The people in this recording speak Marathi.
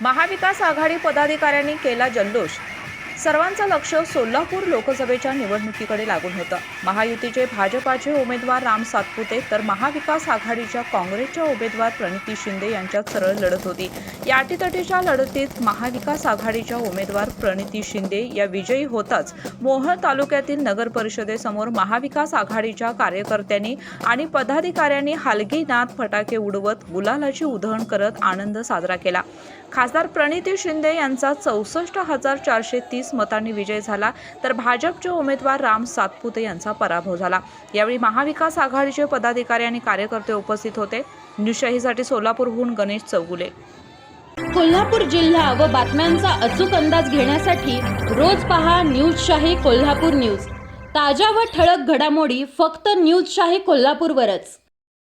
महाविकास आघाडी पदाधिकाऱ्यांनी केला जल्लोष. सर्वांचं लक्ष सोलापूर लोकसभेच्या निवडणुकीकडे लागून होतं. महायुतीचे भाजपाचे उमेदवार राम सातपुते तर महाविकास आघाडीच्या काँग्रेसच्या उमेदवार प्रणिती शिंदे यांच्यात सरळ लढत होती. या अटीतटीच्या लढतीत महाविकास आघाडीच्या उमेदवार प्रणिती शिंदे या विजयी होताच. मोहळ तालुक्यातील नगर परिषदेसमोर महाविकास आघाडीच्या कार्यकर्त्यांनी आणि पदाधिकाऱ्यांनी हलगी नाथ फटाके उडवत गुलालाची उधळण करत आनंद साजरा केला. खासदार प्रणिती शिंदे यांचा चौसष्ट हजार चारशे तीस मतांनी विजय झाला तर भाजपचे उमेदवार राम सातपुते यांचा पराभव झाला. यावेळी महाविकास आघाडीचे पदाधिकारी आणि कार्यकर्ते उपस्थित होते. न्यूजशाहीसाठी सोलापूरहून गणेश चौगुले. कोल्हापूर जिल्हा व बातम्यांचा अचूक अंदाज घेण्यासाठी रोज पहा न्यूजशाही कोल्हापूर न्यूज. ताज्या व ठळक घडामोडी फक्त न्यूजशाही कोल्हापूरवरच.